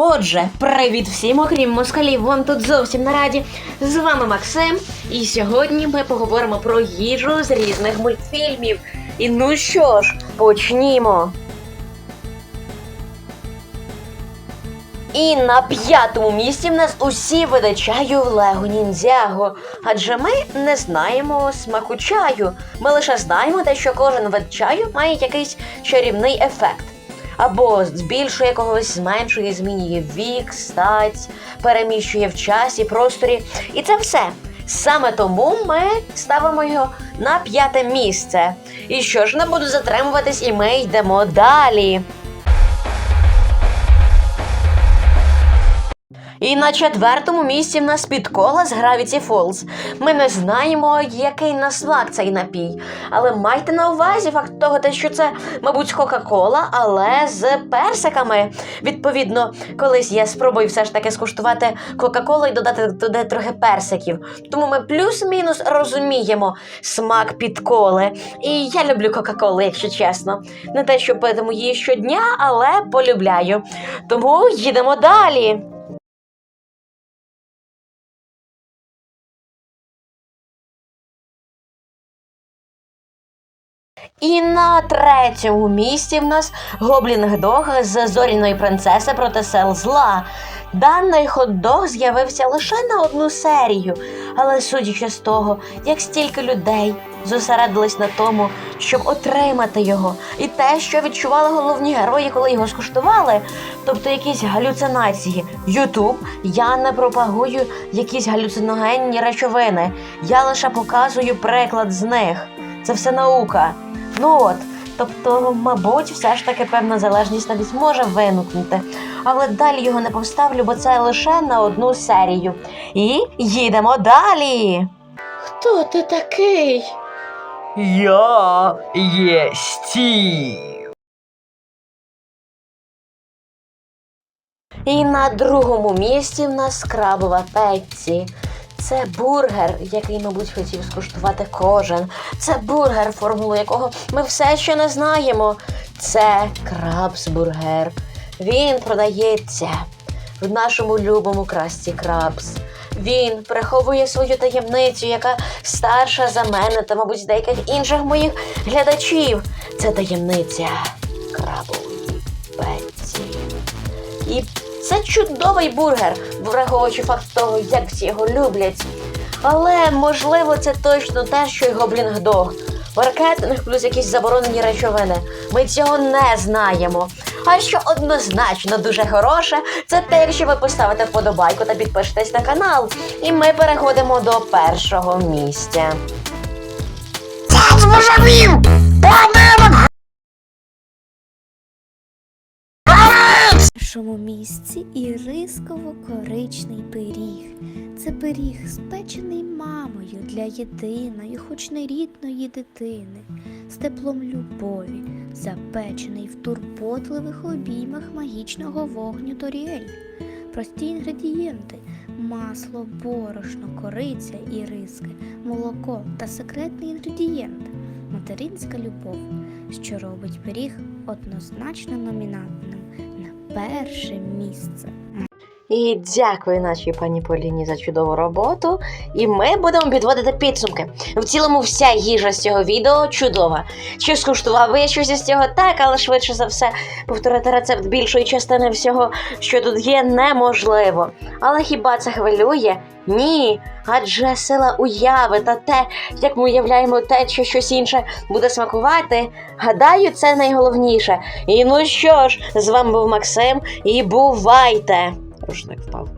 Отже, привіт всім, окрім москалів, вам тут зовсім на раді. З вами Максим, і сьогодні ми поговоримо про їжу з різних мультфільмів. І ну що ж, почнімо. І на п'ятому місці в нас усі види чаю Лего Ніндзяго. Адже ми не знаємо смаку чаю. Ми лише знаємо те, що кожен вид чаю має якийсь чарівний ефект. Або збільшує когось, зменшує, змінює вік, стать, переміщує в часі, просторі. І це все. Саме тому ми ставимо його на п'яте місце. І що ж не буду затримуватись, і ми йдемо далі. І на четвертому місці в нас підкола з Gravity Falls. Ми не знаємо, який на смак цей напій. Але майте на увазі факт того, що це, мабуть, Кока-Кола, але з персиками. Відповідно, колись я спробую все ж таки скуштувати Кока-Колу і додати туди трохи персиків. Тому ми плюс-мінус розуміємо смак підколи. І я люблю Кока-Колу, якщо чесно. Не те, що питиму її щодня, але полюбляю. Тому їдемо далі. І на третьому місці в нас Гоблінг Дог з зоряної принцеси проти сел зла. Даний хот-дог з'явився лише на одну серію, але судячи з того, як стільки людей зосередились на тому, щоб отримати його, і те, що відчували головні герої, коли його скуштували, тобто якісь галюцинації. Ютуб я не пропагую якісь галюциногенні речовини. Я лише показую приклад з них. Це все наука. Ну от, тобто, мабуть, все ж таки певна залежність навіть може виникнути. Але далі його не поставлю, бо це лише на одну серію. І їдемо далі. Хто ти такий? Я є Стів. І на другому місці в нас крабова Петці. Це бургер, який, мабуть, хотів скуштувати кожен. Це бургер, формулу якого ми все ще не знаємо. Це крабсбургер. Він продається в нашому любому красті крабс. Він приховує свою таємницю, яка старша за мене та, мабуть, деяких інших моїх глядачів. Це таємниця крабової Петці. І це чудовий бургер, враховуючи факт того, як всі його люблять. Але можливо це точно те, що й гоблінг дог. Маркетинг плюс якісь заборонені речовини. Ми цього не знаємо. А що однозначно дуже хороше, це те, якщо ви поставите вподобайку та підпишетесь на канал. І ми переходимо до першого місця. В першому місці ірисково-коричний пиріг. Це пиріг, спечений мамою для єдиної, хоч не рідної дитини, з теплом любові, запечений в турботливих обіймах магічного вогню Торіель. Прості інгредієнти масло, борошно, кориця і риски, молоко та секретний інгредієнт материнська любов, що робить пиріг однозначно номінантним на перше місце. І дякую нашій пані Поліні за чудову роботу. І ми будемо підводити підсумки. В цілому, вся їжа з цього відео чудова. Чи скуштував ви щось із цього так, але швидше за все повторити рецепт більшої частини всього, що тут є, неможливо. Але хіба це хвилює? Ні. Адже сила уяви та те, як ми уявляємо те, що щось інше буде смакувати, гадаю, це найголовніше. І ну що ж, з вами був Максим, і бувайте! Рушник впав.